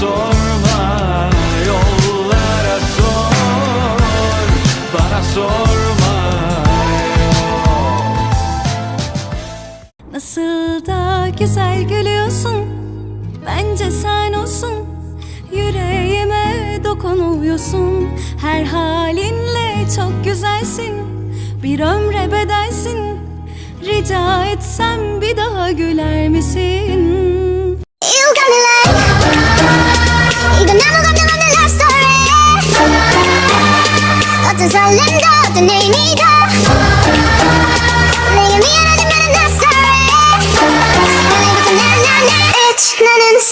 sorma Yollara sor Bana sorma. Nasıl da güzel gülüyorsun Bence sen olsun. Yüreğime dokunuyorsun Her halinle çok güzelsin. Bir ömre bedelsin Rica etsem bir daha güler misin?